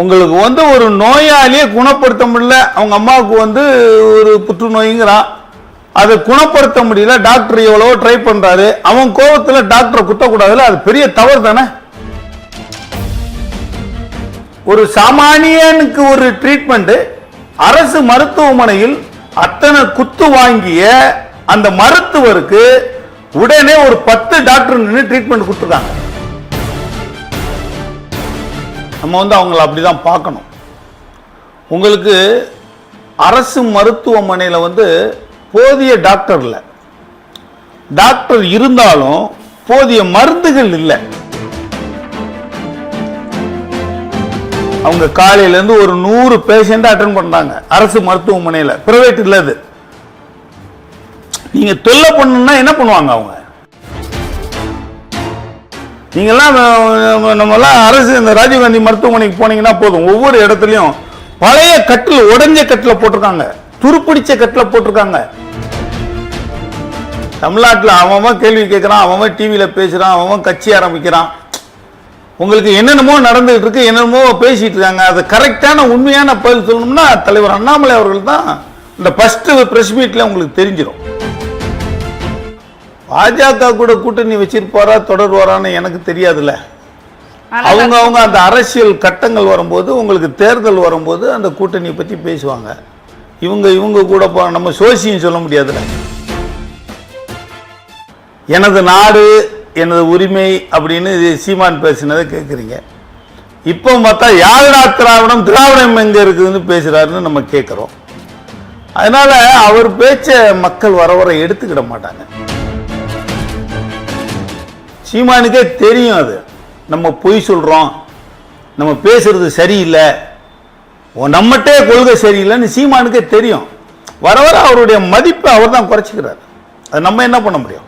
உங்களுக்கு வந்து ஒரு நோயாளியை குணப்படுத்த முடியல அவங்க அம்மாவுக்கு வந்து ஒரு புற்றுநோய்ங்கிறான். அதை குணப்படுத்த முடியல டாக்டர் எவ்வளவோ ட்ரை பண்றாரு. அவன் கோபத்தில் டாக்டரை குத்தக்கூடாதுல அது பெரிய தவறு தானே? ஒரு சாமானியனுக்கு ஒரு ட்ரீட்மெண்ட் அரசு மருத்துவமனையில் அத்தனை குத்து வாங்கிய அந்த மருத்துவருக்கு உடனே ஒரு பத்து டாக்டர் நின்று ட்ரீட்மெண்ட் கொடுத்துருக்காங்க. நம்ம வந்து அவங்கள அப்படிதான் பார்க்கணும். உங்களுக்கு அரசு மருத்துவமனையில் வந்து போதிய டாக்டர் இல்லை. டாக்டர் இருந்தாலும் போதிய மருந்துகள் இல்லை. அவங்க காலையில இருந்து ஒரு நூறு பேஷண்ட்டை அட்டன் பண்ணுறாங்க அரசு மருத்துவமனையில். பிரைவேட் இல்லை அது. நீங்க தொல்லை பண்ணுன்னா என்ன பண்ணுவாங்க அவங்க? நீங்கள்லாம் நம்ம- அரசு இந்த ராஜீவ்காந்தி மருத்துவமனைக்கு போனீங்கன்னா போதும். ஒவ்வொரு இடத்துலையும் பழைய கட்டில் உடைஞ்ச கட்டில் போட்டிருக்காங்க. துருப்பிடிச்ச கட்டில் போட்டிருக்காங்க. தமிழ்நாட்டில் அவன் கேள்வி கேட்குறான் அவன் டிவியில் பேசுகிறான் அவன் கட்சி ஆரம்பிக்கிறான். உங்களுக்கு என்னென்னமோ நடந்துகிட்டு இருக்கு என்னென்னமோ பேசிட்டு இருக்காங்க. அது கரெக்டான உண்மையான பதில் சொல்லணும்னா தலைவர் அண்ணாமலை அவர்கள் தான் இந்த ஃபஸ்ட்டு ப்ரெஸ் மீட்ல உங்களுக்கு தெரிஞ்சிடும் பாஜக கூட கூட்டணி வச்சிருப்பாரா தொடர்வாரான்னு எனக்கு தெரியாதுல்ல. அவங்க அவங்க அந்த அரசியல் கட்டங்கள் வரும்போது உங்களுக்கு தேர்தல் வரும்போது அந்த கூட்டணியை பத்தி பேசுவாங்க. இவங்க இவங்க கூட போ- நம்ம சோசியம் சொல்ல முடியாதுல்ல. எனது நாடு எனது உரிமை அப்படின்னு இது சீமான் பேசினதை கேட்குறீங்க இப்போ பார்த்தா யாருடா திராவிடம் திராவிடம் எங்க இருக்குதுன்னு பேசுறாருன்னு நம்ம கேட்குறோம் அதனால அவர் பேச்ச மக்கள் வர வர எடுத்துக்கிட மாட்டாங்க. சீமானுக்கே தெரியும் அது. நம்ம பொய் சொல்கிறோம் நம்ம பேசுறது சரியில்லை. நம்மகிட்டே கொள்கை சரியில்லைன்னு சீமானுக்கே தெரியும். வர வர அவருடைய மதிப்பை அவர் தான் குறைச்சிக்கிறார். அது நம்ம என்ன பண்ண முடியும்?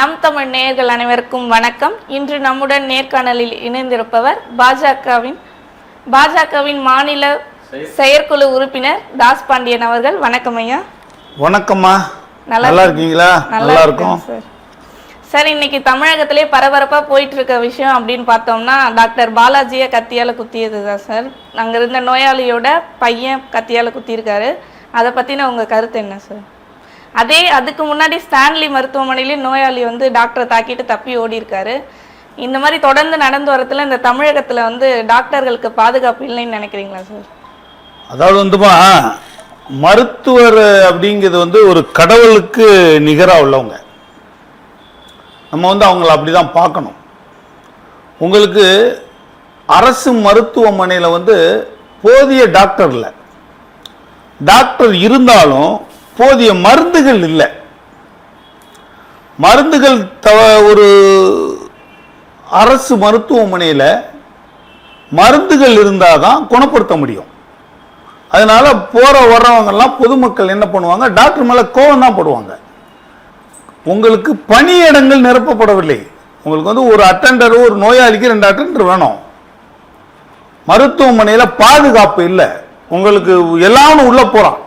நம் தமிழ் நேயர்கள் அனைவருக்கும் வணக்கம். இன்று நம்முடன் நேர்காணலில் இணைந்திருப்பவர் பாஜகவின் பாஜகவின் மாநில செயற்குழு உறுப்பினர் தாஸ் பாண்டியன் அவர்கள். வணக்கம் ஐயா. வணக்கம்மா. நல்லா இருக்கீங்களா? நல்லா இருக்கும். சார். சார் இன்னைக்கு தமிழகத்திலே பரபரப்பா போயிட்டு இருக்க விஷயம் அப்படின்னு பார்த்தோம்னா டாக்டர் பாலாஜியை கத்தியால குத்தியது தான் சார். அங்க இருந்த நோயாளியோட பையன் கத்தியால குத்தியிருக்காரு. அதை பத்தின உங்க கருத்து என்ன சார்? அதே அதுக்கு முன்னாடி ஸ்டான்லி மருத்துவமனையிலேயே நோயாளி வந்து டாக்டரை தாக்கிட்டு தப்பி ஓடி இருக்காரு இந்த மாதிரி தொடர்ந்து நடந்து வரத்துல இந்த தமிழகத்துல வந்து டாக்டர்களுக்கு பாதுகாப்பு இல்லைன்னு நினைக்கிறீங்களா சார்? அதாவது வந்துமா மருத்துவர் அப்படிங்கிறது வந்து ஒரு கடவுளுக்கு நிகராக உள்ளவங்க. நம்ம வந்து அவங்கள அப்படிதான் பார்க்கணும். உங்களுக்கு அரசு மருத்துவமனையில் வந்து போதிய டாக்டர் இல்லை. டாக்டர் இருந்தாலும் போதிய மருந்துகள் இல்லை. மருந்துகள் தவ ஒரு அரசு மருத்துவமனையில் மருந்துகள் இருந்தால் தான் குணப்படுத்த முடியும். அதனால் போகிற வர்றவங்கெல்லாம் பொதுமக்கள் என்ன பண்ணுவாங்க? டாக்டர் மேலே கோவம் தான் போடுவாங்க. உங்களுக்கு பணியிடங்கள் நிரப்பப்படவில்லை. உங்களுக்கு வந்து ஒரு அட்டண்டர் ஒரு நோயாளிக்கு ரெண்டு அட்டண்டர் வேணும். மருத்துவமனையில் பாதுகாப்பு இல்லை. உங்களுக்கு எல்லாமே உள்ளே போகிறான்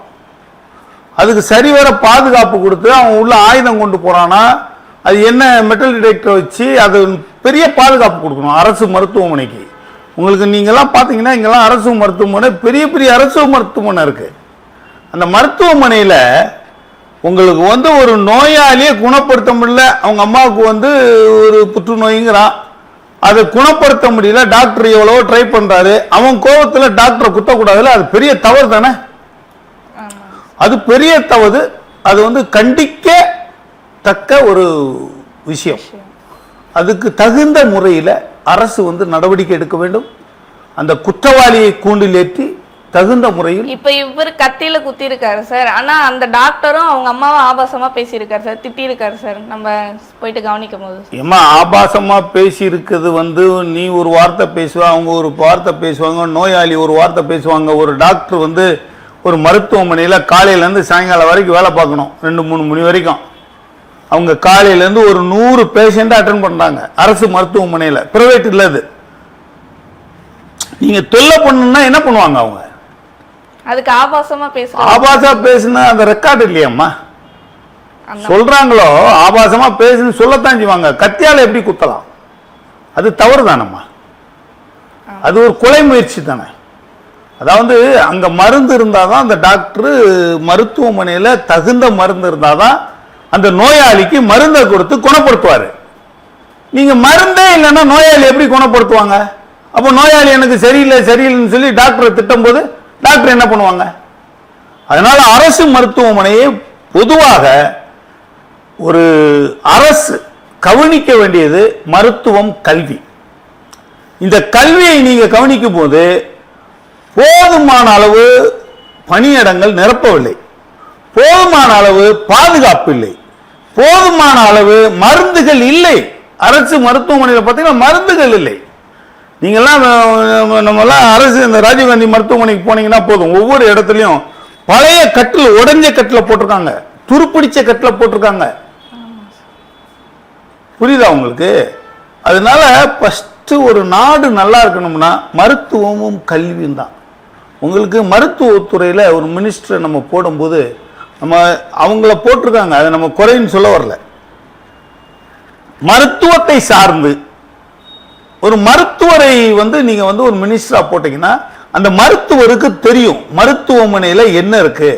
அதுக்கு சரிவர பாதுகாப்பு கொடுத்து அவன் உள்ள ஆயுதம் கொண்டு போறானா? அது என்ன மெட்டல் டிடெக்டர் வச்சு அது பெரிய பாதுகாப்பு கொடுக்கணும் அரசு மருத்துவமனைக்கு. உங்களுக்கு நீங்கள்லாம் பார்த்தீங்கன்னா இங்கெல்லாம் அரசு மருத்துவமனை பெரிய பெரிய அரசு மருத்துவமனை இருக்கு. அந்த மருத்துவமனையில் உங்களுக்கு வந்து ஒரு நோயாளியை குணப்படுத்த முடியல. அவங்க அம்மாவுக்கு வந்து ஒரு புற்றுநோய்ங்கிறான். அதை குணப்படுத்த முடியல. டாக்டர் எவ்வளவோ ட்ரை பண்ணுறாரு அவன் கோபத்தில் டாக்டரை குத்தக்கூடாதுல்ல? அது பெரிய தவறு தானே? அது பெரிய தவறு. அது வந்து கண்டிக்க தக்க ஒரு விஷயம். அதுக்கு தகுந்த முறையில் அரசு வந்து நடவடிக்கை எடுக்க வேண்டும். அந்த குற்றவாளியை கூண்டில் ஏற்றி தகுந்த முறையில் இப்ப இவர் கத்தியில குத்தி இருக்காரு சார். ஆனா அந்த டாக்டரும் அவங்க அம்மாவை ஆபாசமா பேசியிருக்காரு சார். திட்டி இருக்காரு சார். நம்ம போயிட்டு கவனிக்கும் போது ஏம்மா ஆபாசமா பேசி இருக்குது வந்து நீ ஒரு வார்த்தை பேசுவ அவங்க ஒரு வார்த்தை பேசுவாங்க நோயாளி ஒரு வார்த்தை பேசுவாங்க. ஒரு டாக்டர் வந்து ஒரு மருத்துவமனையில் காலையிலேருந்து சாயங்காலம் வரைக்கும் வேலை பார்க்கணும். ரெண்டு மூணு மணி வரைக்கும். அவங்க காலையிலேருந்து ஒரு நூறு பேஷண்ட்டை அட்டன் பண்ணுறாங்க அரசு மருத்துவமனையில். ப்ரைவேட் இல்லை அது. நீங்க தொல்லை பண்ணணும்னா என்ன பண்ணுவாங்க அவங்க? அதுக்கு ஆபாசமா பேசுறாங்க. ஆபாசா பேசுன அந்த ரெக்கார்டு இல்லையம்மா. சொல்றாங்களோ ஆபாசமா பேசுன்னு சொல்லத்தான் செய்வாங்க. கத்தியால எப்படி குத்தலாம்? அது தவறு தானம்மா அது ஒரு கொலை முயற்சி தானே. அதாவது அங்க மருந்து இருந்தால் தான் அந்த டாக்டர் மருத்துவமனையில் தகுந்த மருந்து இருந்தால் தான் அந்த நோயாளிக்கு மருந்தை கொடுத்து குணப்படுத்துவார். நீங்கள் மருந்தே இல்லைன்னா நோயாளி எப்படி குணப்படுத்துவாங்க? அப்போ நோயாளி எனக்கு சரியில்லை சரியில்லைன்னு சொல்லி டாக்டரை திட்டும் போது டாக்டர் என்ன பண்ணுவாங்க? அதனால் அரசு மருத்துவமனையை பொதுவாக ஒரு அரசு கவனிக்க வேண்டியது மருத்துவம் கல்வி. இந்த கல்வியை நீங்கள் கவனிக்கும் போது போதுமான அளவு பணியிடங்கள் நிரப்பவில்லை. போதுமான அளவு பாதுகாப்பு இல்லை. போதுமான அளவு மருந்துகள் இல்லை. அரசு மருத்துவமனையில் பார்த்தீங்கன்னா மருந்துகள் இல்லை. நீங்கள்லாம் நம்மலாம் அரசு இந்த ராஜீவ்காந்தி மருத்துவமனைக்கு போனீங்கன்னா போதும். ஒவ்வொரு இடத்துலையும் பழைய கட்டில் உடைஞ்ச கட்டில் போட்டிருக்காங்க. துருப்பிடிச்ச கட்டில் போட்டிருக்காங்க. புரியுதா உங்களுக்கு? அதனால ஃபஸ்ட்டு ஒரு நாடு நல்லா இருக்கணும்னா மருத்துவமும் கல்வியும் தான். உங்களுக்கு மருத்துவத்துறையில் ஒரு மினிஸ்டரை நம்ம போடும்போது நம்ம அவங்கள போட்டிருக்காங்க. அதை நம்ம குறைன்னு சொல்ல வரல. மருத்துவத்தை சார்ந்து ஒரு மருத்துவரை வந்து நீங்க வந்து ஒரு மினிஸ்டரா போட்டீங்கன்னா அந்த மருத்துவருக்கு தெரியும் மருத்துவமனையில் என்ன இருக்கு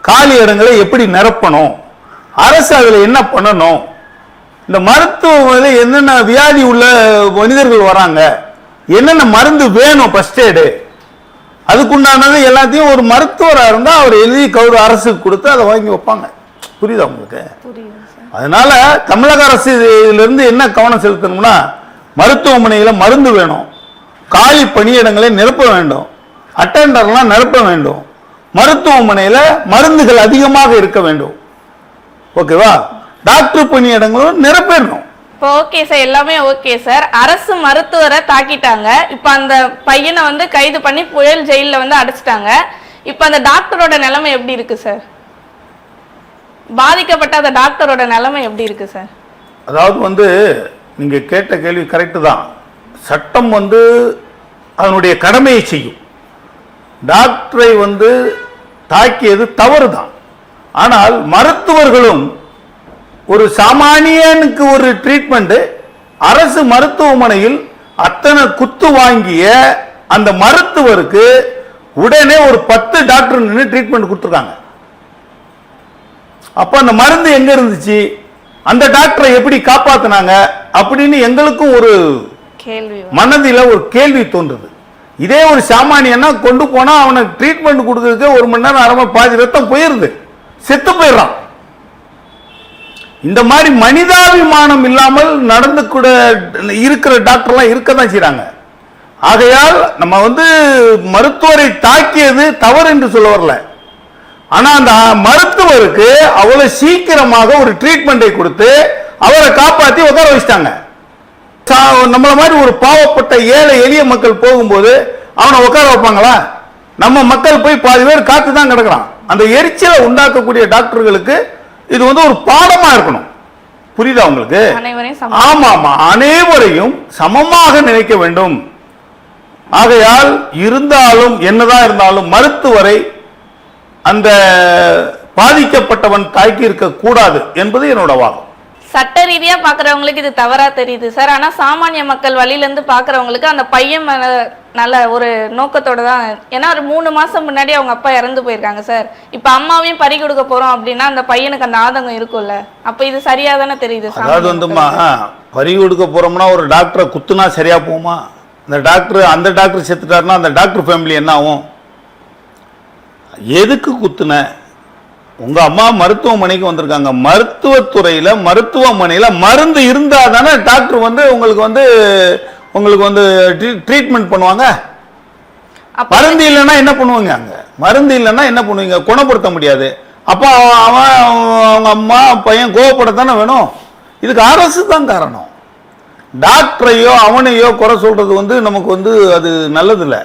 காலி இடங்களை எப்படி நிரப்பணும் அரசு அதில் என்ன பண்ணணும் இந்த மருத்துவமனையில் என்னென்ன வியாதி உள்ள மனிதர்கள் வராங்க என்னென்ன மருந்து வேணும் ஃபர்ஸ்ட் எய்டு அதுக்குண்டானது எல்லாத்தையும் ஒரு மருத்துவராக இருந்தா அவர் எழுதி கௌரவ அரசுக்கு கொடுத்து அதை வாங்கி வைப்பாங்க. புரியுதா உங்களுக்கு? அதனால தமிழக அரசு இதுல இருந்து என்ன கவனம் செலுத்தணும்னா மருத்துவமனையில மருந்து வேணும். காலி பணியிடங்களை நிரப்ப வேண்டும். அட்டெண்டர்லாம் நிரப்ப வேண்டும். மருத்துவமனையில மருந்துகள் அதிகமாக இருக்க வேண்டும். ஓகேவா? டாக்டர் பணியிடங்களும் நிரப்பிடணும் இப்போ ஓகே சார் எல்லாமே ஓகே சார் அரசு மருத்துவரை தாக்கிட்டாங்க. இப்போ அந்த பையனை வந்து கைது பண்ணி புயல் ஜெயிலில் வந்து அடைச்சிட்டாங்க. இப்போ அந்த டாக்டரோட நிலைமை எப்படி இருக்கு சார் பாதிக்கப்பட்ட அந்த டாக்டரோட நிலைமை எப்படி இருக்கு சார் அதாவது வந்து நீங்க கேட்ட கேள்வி கரெக்டு தான். சட்டம் வந்து அதனுடைய கடமையை செய்யும். டாக்டரை வந்து தாக்கியது தவறு தான் ஆனால் மருத்துவர்களும் ஒரு சாமானியனுக்கு ஒரு ட்ரீட்மெண்ட் அரசு மருத்துவமனையில் அத்தனை குத்து வாங்கிய அந்த மருத்துவருக்கு உடனே ஒரு பத்து டாக்டர் நின்று ட்ரீட்மெண்ட் கொடுத்துருக்காங்க. அப்ப அந்த மருந்து எங்க இருந்துச்சு? அந்த டாக்டரை எப்படி காப்பாத்துனாங்க? அப்படின்னு எங்களுக்கும் ஒரு கேள்வி மனதில் ஒரு கேள்வி தோன்றுது. இதே ஒரு சாமானியனா கொண்டு போனா அவனுக்கு ட்ரீட்மெண்ட் கொடுக்கறதுக்கு ஒரு மணி நேரம் அரை மணி பாதி ரத்தம் போயிருது. செத்து போயிடுறான். இந்த மாதிரி மனிதாபிமானம் இல்லாமல் நடந்து கூட இருக்கிற டாக்டர்லாம் இருக்க தான் செய்கிறாங்க ஆகையால் நம்ம வந்து மருத்துவரை தாக்கியது தவறு என்று சொல்ல வரல. ஆனால் அந்த மருத்துவருக்கு அவ்வளோ சீக்கிரமாக ஒரு ட்ரீட்மெண்ட்டை கொடுத்து அவரை காப்பாற்றி உட்கார வச்சிட்டாங்க. சா- மாதிரி ஒரு பாவப்பட்ட ஏழை எளிய மக்கள் போகும்போது அவனை உட்கார வைப்பாங்களா? நம்ம மக்கள் போய் பாதி பேர் காத்து தான் கிடக்கிறான். அந்த எரிச்சலை உண்டாக்கக்கூடிய டாக்டர்களுக்கு இது வந்து ஒரு பாடமா இருக்கணும். புரியுதா உங்களுக்கு? ஆமா ஆமா அனைவரையும் சமமாக நினைக்க வேண்டும். ஆகையால் இருந்தாலும் என்னதான் இருந்தாலும் மருத்துவரை அந்த பாதிக்கப்பட்டவன் தாக்கி இருக்க கூடாது என்பது என்னோட வாதம். சட்ட ரீதியா பாக்குறவங்களுக்கு இது தவறா தெரியுது சார். ஆனா சாமானிய மக்கள் வழியில இருந்து பாக்குறவங்களுக்கு அந்த பையன் மேல நல்ல ஒரு நோக்கத்தோட தான் ஏன்னா ஒரு மூணு மாசம் முன்னாடி அவங்க அப்பா இறந்து போயிருக்காங்க சார். இப்ப அம்மாவையும் பறி கொடுக்க போறோம் அப்படின்னா அந்த பையனுக்கு அந்த ஆதங்கம் இருக்கும்ல. அப்ப இது சரியா தானே தெரியுது அதாவது வந்துமா. பறி கொடுக்க போறோம்னா ஒரு டாக்டரை குத்துனா சரியா போகுமா? இந்த டாக்டர் அந்த டாக்டர் செத்துட்டாருன்னா அந்த டாக்டர் ஃபேமிலி என்ன ஆகும்? எதுக்கு குத்துன? உங்க அம்மா மருத்துவமனைக்கு வந்திருக்காங்க. மருத்துவத்துறையில மருத்துவமனையில மருந்து இருந்தா தானே டாக்டர் வந்து உங்களுக்கு வந்து உங்களுக்கு வந்து ட்ரீட்மெண்ட் பண்ணுவாங்க? மருந்து இல்லைன்னா என்ன பண்ணுவாங்க அங்க? மருந்து இல்லைன்னா என்ன பண்ணுவீங்க? குணப்படுத்த முடியாது. அப்போ அவன் அவங்க அம்மா பையன் கோவப்படத்தானே வேணும்? இதுக்கு அரசு தான் காரணம். டாக்டரையோ அவனையோ குறை சொல்றது வந்து நமக்கு வந்து அது நல்லது இல்லை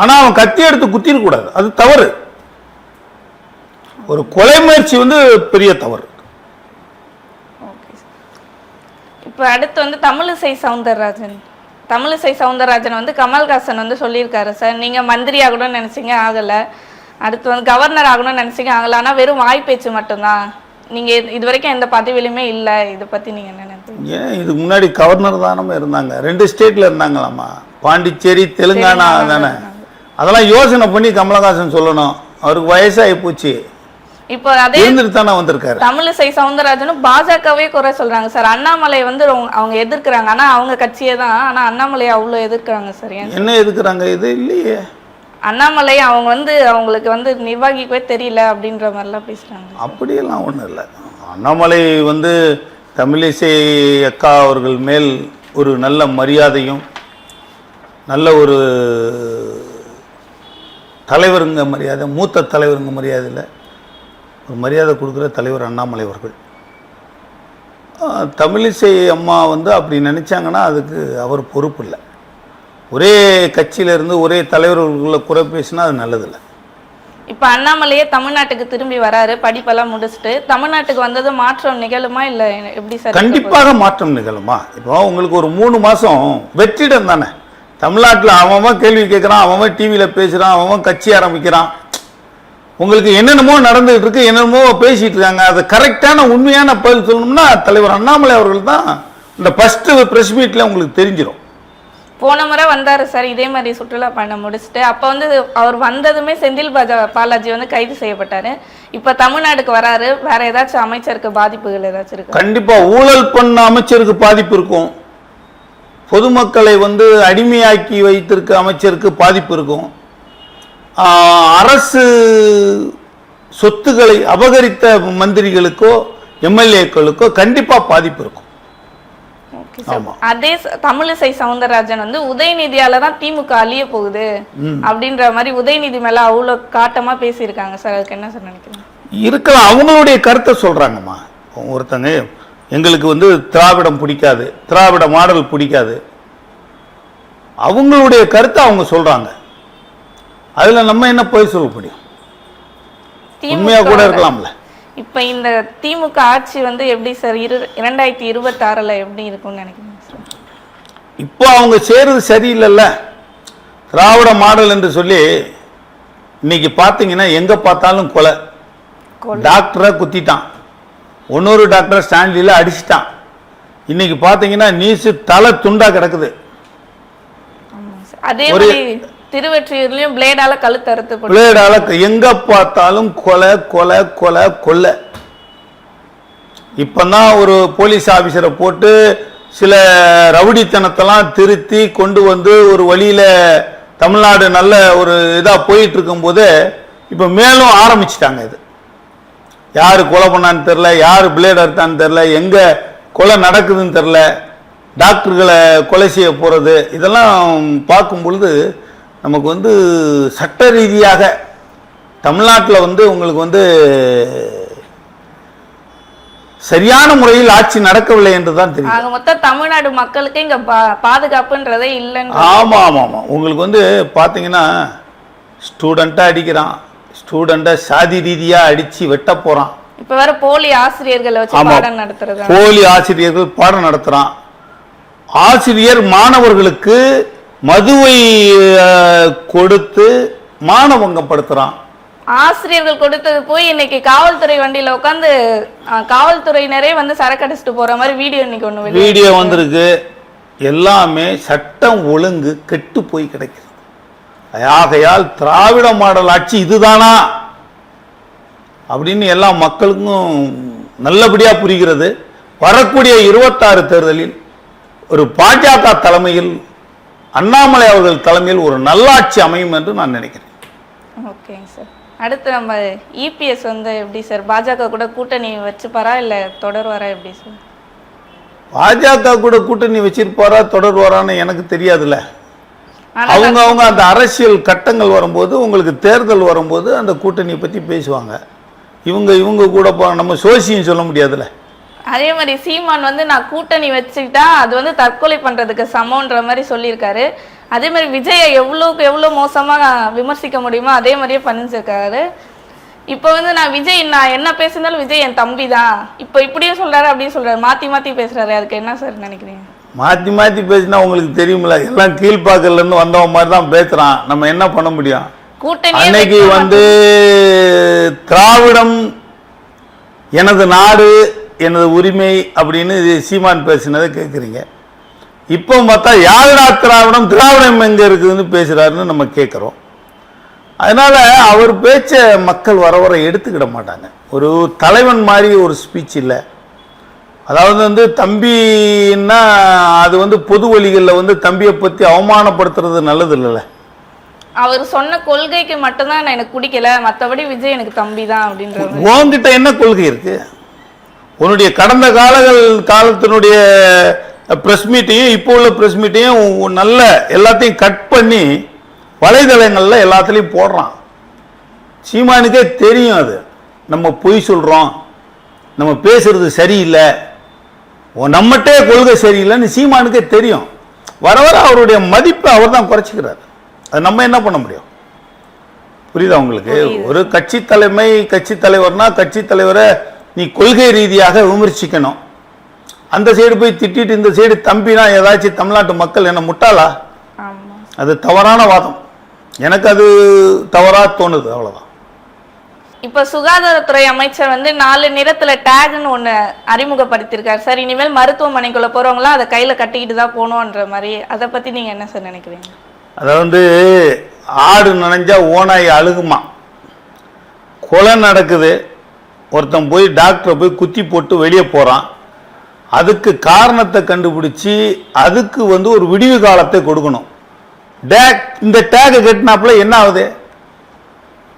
ஆனா அவன் கத்தி எடுத்து குத்திடக்கூடாது அது தவறு. ஒரு கொலை முயற்சி வந்து பெரிய தவறு. இப்ப அடுத்து வந்து தமிழிசை சவுந்தரராஜன். தமிழிசை சவுந்தரராஜன் வந்து கமல்ஹாசன் வந்து சொல்லியிருக்காரு சார் நீங்க மந்திரி ஆகணும்னு நினைச்சீங்க ஆகல. அடுத்து வந்து கவர்னர் ஆகணும்னு நினைச்சீங்க ஆகல. ஆனா வெறும் வாய் பேச்சு மட்டும்தான். நீங்க இது- வரைக்கும் எந்த பதவியிலுமே இல்ல. இதை பத்தி நீங்க என்ன நினைக்கிறீங்க? ஏன்? இதுக்கு முன்னாடி கவர்னர் தானே இருந்தாங்க. ரெண்டு ஸ்டேட்ல இருந்தாங்களாமா பாண்டிச்சேரி தெலுங்கானா தானே. அதெல்லாம் யோசனை பண்ணி கமலஹாசன் சொல்லணும். அவருக்கு வயசாகி போச்சு. இப்போ அதே வந்திருக்காரு. தமிழிசை சவுந்தரராஜனும் பாஜகவே குறை சொல்றாங்க சார். அண்ணாமலை வந்து அவங்க எதிர்க்கிறாங்க. ஆனா அவங்க கட்சியே தான் ஆனா அண்ணாமலையை அவ்வளவு எதிர்க்கிறாங்க சார். என்ன எதுக்குறாங்க இது இல்லையே. அண்ணாமலை அவங்க வந்து அவங்களுக்கு வந்து நிர்வாகிக்கவே தெரியல அப்படின்ற மாதிரிலாம் பேசுறாங்க அப்படியெல்லாம் ஒன்றும் இல்லை. அண்ணாமலை வந்து தமிழிசை அக்கா அவர்கள் மேல் ஒரு நல்ல மரியாதையும் நல்ல ஒரு தலைவருங்க மரியாதை மூத்த தலைவருங்க மரியாதையில் ஒரு மரியாதை கொடுக்குற தலைவர் அண்ணாமலை அவர்கள். தமிழிசை அம்மா வந்து அப்படி நினச்சாங்கன்னா அதுக்கு அவர் பொறுப்பு இல்லை. ஒரே கட்சியில இருந்து ஒரே தலைவர்களுக்குள்ள குறை பேசினா அது நல்லதில்லை. இப்ப அண்ணாமலையே தமிழ்நாட்டுக்கு திரும்பி வராரு படிப்பெல்லாம் முடிச்சுட்டு. தமிழ்நாட்டுக்கு வந்தது மாற்றம் நிகழுமா இல்ல எப்படி சார்? கண்டிப்பாக மாற்றம் நிகழுமா? இப்போ உங்களுக்கு ஒரு மூணு மாசம் வெற்றிடம் தானே. தமிழ்நாட்டில் அவன் கேள்வி கேட்குறான் அவன் டிவியில் பேசுகிறான் அவன் கட்சி ஆரம்பிக்கிறான். உங்களுக்கு என்னென்னமோ நடந்துகிட்டு இருக்கு என்னென்னமோ பேசிட்டு இருக்காங்க. அது கரெக்டான உண்மையான பதில் சொல்லணும்னா தலைவர் அண்ணாமலை அவர்கள் தான் இந்த ஃபர்ஸ்ட் ப்ரெஸ் மீட்டில் உங்களுக்கு தெரிஞ்சிடும் போன முறை வந்தாரு சார் இதே மாதிரி சுற்றுலா பயணம் முடிச்சுட்டு. அப்ப வந்து அவர் வந்ததுமே செந்தில் பாஜா பாலாஜி வந்து கைது செய்யப்பட்டாரு. இப்ப தமிழ்நாட்டுக்கு வராரு. வேற ஏதாச்சும் அமைச்சருக்கு பாதிப்புகள் ஏதாச்சும் இருக்கு? கண்டிப்பா ஊழல் பண்ண அமைச்சருக்கு பாதிப்பு இருக்கும். பொதுமக்களை வந்து அடிமையாக்கி வைத்திருக்க அமைச்சருக்கு பாதிப்பு இருக்கும். அரசு சொத்துக்களை அபகரித்த மந்திரிகளுக்கோ எம்எல்ஏக்களுக்கோ கண்டிப்பா பாதிப்பு இருக்கும். அதே தமிழிசை சவுந்தரராஜன் வந்து உதயநிதியால தான் திமுக அழிய போகுது அப்படின்ற மாதிரி உதயநிதி மேல அவ்வளவு காட்டமா பேசியிருக்காங்க சார் அதுக்கு என்ன சார் நினைக்கிறீங்க? இருக்கலாம். அவங்களுடைய கருத்தை சொல்றாங்கம்மா. ஒருத்தங்க எங்களுக்கு வந்து திராவிடம் பிடிக்காது திராவிட மாடல் பிடிக்காது. அவங்களுடைய கருத்தை அவங்க சொல்றாங்க. அதுல நம்ம என்ன போய் சொல்ல முடியும்? உண்மையா கூட இருக்கலாம்ல. இப்ப இந்த திமுக ஆட்சி வந்து எப்படி சார் இரு இரண்டாயிரத்தி இருபத்தாறுல எப்படி இருக்கும்னு நினைக்கிறீங்க சார்? இப்போ அவங்க செய்யறது சரியில்லைல்ல. திராவிட மாடல் என்று சொல்லி இன்னைக்கு பார்த்தீங்கன்னா எங்க பார்த்தாலும் கொலை. டாக்டரை குத்திட்டான். இன்னொரு டாக்டரை ஸ்டான்லியில் அடிச்சிட்டான். இன்னைக்கு பார்த்தீங்கன்னா நீசு தலை துண்டா கிடக்குது. அதே திருவெற்றியூர்லயும் பிளேடால கழுத்து அறுத்து பிளேடால எங்க பார்த்தாலும் கொலை கொலை கொலை கொலை. இப்பதான் ஒரு போலீஸ் ஆபீசரை போட்டு சில ரவுடித்தனத்தெல்லாம் திருத்தி கொண்டு வந்து ஒரு வழியில தமிழ்நாடு நல்ல ஒரு இதாக போயிட்டு இருக்கும்போது இப்போ மேலும் ஆரம்பிச்சிட்டாங்க இது. யார் கொலை பண்ணான்னு தெரில யார் பிளேட் அறுத்தான்னு தெரில எங்கே கொலை நடக்குதுன்னு தெரில டாக்டர்களை கொலை செய்ய போகிறது இதெல்லாம் பார்க்கும் பொழுது நமக்கு வந்து சட்ட ரீதியாக தமிழ்நாட்டில் வந்து உங்களுக்கு வந்து சரியான முறையில் ஆட்சி நடக்கவில்லை என்று தான் தெரியும். ஆக மொத்தம் தமிழ்நாடு மக்களுக்கு இங்க பா- பாதுகாப்புன்றதே இல்லைன்னு ஆமா ஆமா ஆமா. உங்களுக்கு வந்து பாத்தீங்கன்னா ஸ்டூடெண்ட்டை அடிக்கிறான். ஸ்டூடெண்ட்டை சாதி ரீதியா அடிச்சு வெட்ட போறான். இப்ப வேற போலி ஆசிரியர்களை வச்சு. பாடம் நடத்துறது போலி ஆசிரியர்கள் பாடம் நடத்துறான். ஆசிரியர் மாணவர்களுக்கு மதுவை கொடுத்து மானவங்கப்படுத்துறான் ஆசிரியர்கள் கொடுத்தது போய் இன்னைக்கு காவல்துறை வண்டியில உட்காந்து காவல்துறையினரே வந்து சரக்கு அடிச்சுட்டு போற மாதிரி வீடியோ இன்னைக்கு ஒண்ணு வீடியோ வந்திருக்கு. எல்லாமே சட்டம் ஒழுங்கு கெட்டு போய் கிடைக்கிறது ஆகையால் திராவிட மாடல் ஆட்சி இதுதானா? அப்படின்னு எல்லா மக்களுக்கும் நல்லபடியா புரிகிறது. வரக்கூடிய இருபத்தாறு தேர்தலில் ஒரு பாஜக தலைமையில் அண்ணாமலை அவர்கள் தலைமையில் ஒரு நல்லாட்சி அமையும் என்று நான் நினைக்கிறேன். ஓகேங்க சார். அடுத்து நம்ம இபிஎஸ் வந்து எப்படி சார்? பாஜக கூட கூட்டணி வச்சுப்பாரா இல்ல தொடர்வாரா எப்படி சார்? பாஜக கூட கூட்டணி வச்சிருப்பாரா தொடர்வாரான்னு எனக்கு தெரியாதுல்ல. அவங்க அவங்க அந்த அரசியல் கட்டங்கள் வரும்போது உங்களுக்கு தேர்தல் வரும்போது அந்த கூட்டணியை பற்றி பேசுவாங்க. இவங்க இவங்க கூட நம்ம சோசியம் சொல்ல முடியாதுல்ல. அதே மாதிரி சீமான் வந்து நான் கூட்டணி வச்சுக்கிட்டா அது வந்து தற்கொலை பண்றதுக்கு சமம்ன்ற மாதிரி சொல்லியிருக்காரு. அதே மாதிரி விஜயை எவ்வளோக்கு எவ்வளோ மோசமா விமர்சிக்க முடியுமோ அதே மாதிரியே பண்ணிச்சிருக்காரு இப்போ வந்து நான் விஜய் நான் என்ன பேசினாலும் விஜய் என் தம்பி தான். இப்போ இப்படியும் சொல்றாரு அப்படியும் சொல்றாரு. மாத்தி மாத்தி பேசுறாரு. அதுக்கு என்ன சார் நினைக்கிறீங்க? மாற்றி மாற்றி பேசினா உங்களுக்கு தெரியுமில்ல எல்லாம் கீழ்ப்பாக்கல்லேருந்து வந்தவன் மாதிரி தான் பேசுகிறான் நம்ம என்ன பண்ண முடியும்? கூட்டணி அன்னைக்கு வந்து திராவிடம் எனது நாடு எனது உரிமை அப்படின்னு இது சீமான் பேசினதை கேட்குறீங்க. இப்போ பார்த்தா யாருடா திராவிடம் திராவிடம் எங்கே இருக்குதுன்னு பேசுகிறாருன்னு நம்ம கேட்குறோம். அதனால் அவர் பேச்சை மக்கள் வர வர எடுத்துக்கிட மாட்டாங்க. ஒரு தலைவன் மாதிரி ஒரு ஸ்பீச் இல்லை. அதாவது வந்து தம்பின்னா அது வந்து பொது வழிகளில் வந்து தம்பியை பற்றி அவமானப்படுத்துறது நல்லது இல்லைல்ல அவர் சொன்ன கொள்கைக்கு மட்டும்தான் நான் எனக்கு பிடிக்கல. மத்தபடி விஜய் எனக்கு தம்பி தான் அப்படின்றது உன்கிட்ட என்ன கொள்கை இருக்கு? உன்னுடைய கடந்த காலங்கள் காலத்தினுடைய ப்ரெஸ் மீட்டையும் இப்போ உள்ள ப்ரெஸ் மீட்டையும் நல்ல எல்லாத்தையும் கட் பண்ணி வலைதளங்களில் எல்லாத்துலேயும் போடுறான். சீமானுக்கே தெரியும் அது. நம்ம பொய் சொல்கிறோம் நம்ம பேசுறது சரியில்லை. ஓ, நம்மட்டே கொள்கை சரியில்லைன்னு சீமானுக்கே தெரியும். வர வர அவருடைய மதிப்பை அவர் தான் குறைச்சிக்கிறார். அது நம்ம என்ன பண்ண முடியும்? புரியுதா உங்களுக்கு? ஒரு கட்சி தலைமை கட்சி தலைவர்னா கட்சி தலைவரை நீ கொள்கை ரீதியாக விமர்சிக்கணும். அந்த சைடு போய் திட்டிட்டு இந்த சைடு தம்பினா ஏதாச்சும் தமிழ்நாட்டு மக்கள் என்ன முட்டாளா? அது தவறான வாதம். எனக்கு அது தவறா தோணுது அவ்வளவுதான். இப்ப சுகாதாரத்துறை அமைச்சர் வந்து நாலு நிறத்துல டேக்னு ஒண்ணு அறிமுகப்படுத்தியிருக்காரு சார் இனிமேல் மருத்துவமனைக்குள்ள போறவங்களாம் அதை கையில கட்டிக்கிட்டு தான் போகணுன்ற மாதிரி. அதை பத்தி நீங்க என்ன சார் நினைக்கிறீங்க? அதை வந்து ஆடு நனைஞ்சா ஓனாய் அழுகுமா? கொலை நடக்குது. ஒருத்தன் போய் டாக்டரை போய் குத்தி போட்டு வெளியே போகிறான் அதுக்கு காரணத்தை கண்டுபிடிச்சி அதுக்கு வந்து ஒரு விடிவு காலத்தை கொடுக்கணும். டேக் இந்த டேக்கை கட்டினாப்புல என்ன ஆகுது?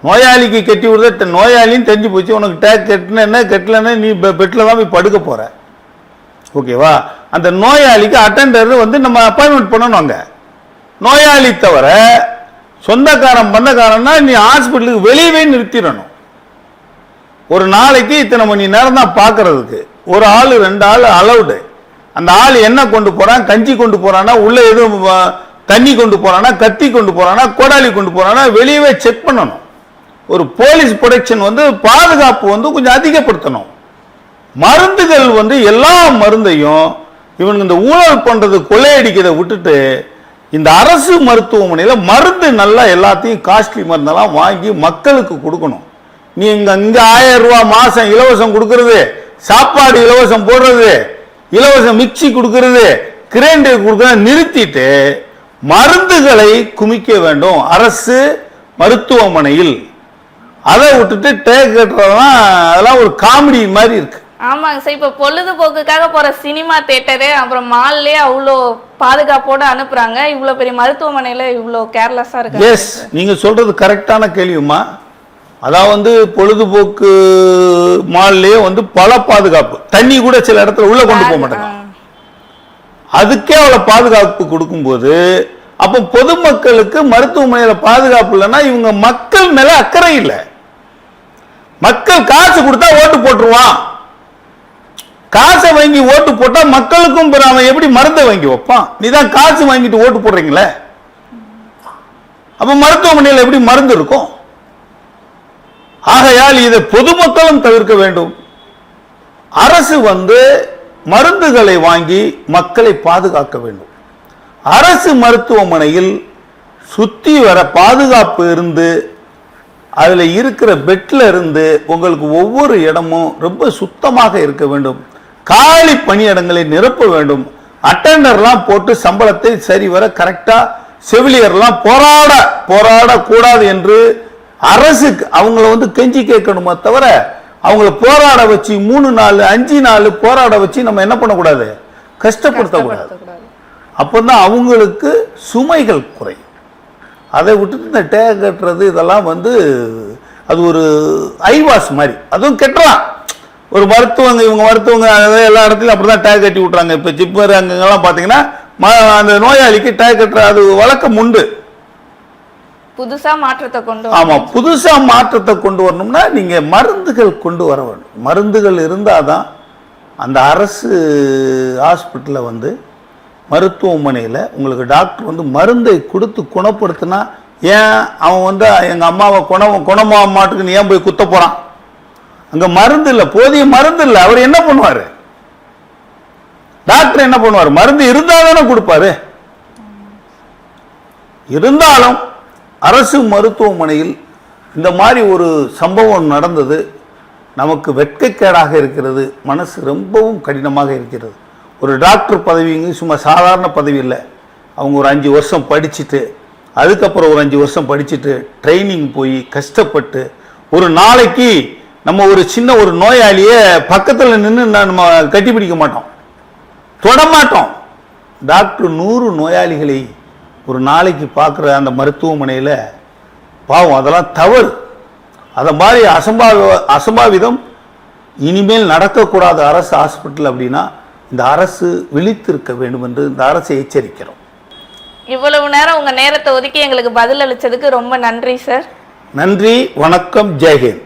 நோயாளிக்கு கட்டி விடுறது நோயாளின்னு தெரிஞ்சு போச்சு. உனக்கு டேக் கட்டின கட்டலன்னா நீ பெட்டில் தான் போய் படுக்க போகிற ஓகேவா? அந்த நோயாளிக்கு அட்டெண்டர் வந்து நம்ம அப்பாயின்மெண்ட் பண்ணணும் அங்கே. நோயாளி தவிர சொந்தக்காரன் பண்ணக்காரன்னா நீ ஹாஸ்பிட்டலுக்கு வெளியவே நிறுத்திடணும். ஒரு நாளைக்கு இத்தனை மணி நேரம் தான் பார்க்கறதுக்கு. ஒரு ஆள் ரெண்டு ஆள் அலவுடு அந்த ஆள் என்ன கொண்டு போறான்? கஞ்சி கொண்டு போறானா? உள்ள எதுவும் தண்ணி கொண்டு போறானா? கத்தி கொண்டு போறானா? கோடாலி கொண்டு போறானா? வெளியவே செக் பண்ணணும். ஒரு போலீஸ் ப்ரொடெக்ஷன் வந்து பாதுகாப்பு வந்து கொஞ்சம் அதிகப்படுத்தணும். மருந்துகள் வந்து எல்லா மருந்தையும் இவனுக்கு இந்த ஊழல் பண்றது கொள்ளையடிக்கிறதை விட்டுட்டு இந்த அரசு மருத்துவமனையில் மருந்து நல்லா எல்லாத்தையும் காஸ்ட்லி மருந்தெல்லாம் வாங்கி மக்களுக்கு கொடுக்கணும். நீ இங்க இங்க ஆயிரம் ரூபாய் மாசம் இலவசம் கொடுக்கறது சாப்பாடு இலவசம் போடுறது இலவசம் மிக்சி கொடுக்கறது கிரைண்டர் கொடுக்கறத நிறுத்திட்டு மருந்துகளை குமிக்க வேண்டும் அரசு மருத்துவமனையில். அதை விட்டுட்டு டேக் கட்டுறதெல்லாம் அதெல்லாம் ஒரு காமெடி மாதிரி இருக்கு. ஆமாங்க சார் இப்ப பொழுதுபோக்குக்காக போற சினிமா தேட்டரு அப்புறம் மால்லே அவ்வளோ பாதுகாப்போட அனுப்புறாங்க. இவ்வளவு பெரிய மருத்துவமனையில இவ்வளோ கேர்லெஸ்ஸா இருக்காங்க எஸ் நீங்க சொல்றது கரெக்டான கேள்விமா அதான் வந்து பொழுதுபோக்கு மால்லயே வந்து பல பாதுகாப்பு. தண்ணி கூட சில இடத்துல உள்ள கொண்டு போக மாட்டாங்க. அதுக்கே அவ்வளோ பாதுகாப்பு கொடுக்கும்போது அப்போ பொதுமக்களுக்கு மருத்துவமனையில பாதுகாப்பு இல்லைன்னா இவங்க மக்கள் மேல அக்கறை இல்லை. மக்கள் காசு கொடுத்தா ஓட்டு போட்டுருவான். காசை வாங்கி ஓட்டு போட்டா மக்களுக்கும் அவன் எப்படி மருந்தை வாங்கி வைப்பான்? நீ தான் காசு வாங்கிட்டு ஓட்டு போடுறீங்களே? அப்ப மருத்துவமனையில் எப்படி மருந்து இருக்கும்? ஆகையால் இதை பொதுமக்களும் தவிர்க்க வேண்டும். அரசு வந்து மருந்துகளை வாங்கி மக்களை பாதுகாக்க வேண்டும். அரசு மருத்துவமனையில் சுத்தி வர பாதுகாப்பு இருந்து அதில் இருக்கிற பெட்டில் இருந்து உங்களுக்கு ஒவ்வொரு இடமும் ரொம்ப சுத்தமாக இருக்க வேண்டும். காலி பணியிடங்களை நிரப்ப வேண்டும். அட்டெண்டர்லாம் போட்டு சம்பளத்தை சரிவர கரெக்டாக செவிலியர்லாம் போராட போராடக்கூடாது என்று அரசுக்கு அவங்கள வந்து கெஞ்சி கேட்கணுமே தவிர அவங்கள போராட வச்சு மூணு நாள் அஞ்சு நாள் போராட வச்சு நம்ம என்ன பண்ணக்கூடாது? கஷ்டப்படுத்தக்கூடாது. அப்போதான் அவங்களுக்கு சுமைகள் குறையும். அதை விட்டுட்டு இந்த டேக் கட்டுறது இதெல்லாம் வந்து அது ஒரு ஐவாஸ் மாதிரி. அதுவும் கெட்டுறான். ஒரு மருத்துவங்க இவங்க மருத்துவங்க எல்லா இடத்துலையும் அப்படி தான் டேக் கட்டி விட்றாங்க இப்போ ஜிப்பர் அங்கங்கெல்லாம் பார்த்தீங்கன்னா அந்த நோயாளிக்கு டேக் கட்டுற அது வழக்கம் உண்டு. புதுசா மாற்றத்தை கொண்டு ஆமா புதுசா மாற்றத்தை கொண்டு வரணும்னா நீங்க மருந்துகள் கொண்டு வர வேண்டும். மருந்துகள் இருந்தாதான் அந்த அரசு ஹாஸ்பிட்டலில் வந்து மருத்துவமனையில் உங்களுக்கு டாக்டர் வந்து மருந்தை கொடுத்து குணப்படுத்தினா ஏன் அவன் வந்து எங்கள் அம்மாவை குணம் குணமாக மாட்டுக்கு ஏன் போய் குத்த போகிறான் அங்கே மருந்து இல்லை போதிய மருந்து இல்லை. அவர் என்ன பண்ணுவார்? டாக்டர் என்ன பண்ணுவார்? மருந்து இருந்தால் தானே கொடுப்பாரு. இருந்தாலும் அரசு மருத்துவமனையில் இந்த மாதிரி ஒரு சம்பவம் நடந்தது. நமக்கு வெட்கக்கேடாக இருக்கிறது. மனசு ரொம்பவும் கடினமாக இருக்கிறது. ஒரு டாக்டர் பதவிங்க சும்மா சாதாரண பதவி இல்லை. அவங்க ஒரு அஞ்சு வருஷம் படிச்சுட்டு அதுக்கப்புறம் ஒரு அஞ்சு வருஷம் படிச்சுட்டு ட்ரைனிங் போய் கஷ்டப்பட்டு ஒரு நாளைக்கு நம்ம ஒரு சின்ன ஒரு நோயாளியை பக்கத்தில் நின்று நம்ம கட்டிப்பிடிக்க மாட்டோம். தொடமாட்டோம் டாக்டர் நூறு நோயாளிகளை ஒரு நாளைக்கு பார்க்குற அந்த மருத்துவமனையில் பாவம் அதெல்லாம் தவறு. அதை மாதிரி அசம்பாவி அசம்பாவிதம் இனிமேல் நடக்கக்கூடாத அரசு ஹாஸ்பிட்டல் அப்படின்னா இந்த அரசு விழித்திருக்க வேண்டும் என்று இந்த அரசை எச்சரிக்கிறோம். இவ்வளவு நேரம் உங்க நேரத்தை ஒதுக்கி எங்களுக்கு பதில் அளிச்சதுக்கு ரொம்ப நன்றி சார். நன்றி வணக்கம் ஜெய்ஹிந்த்.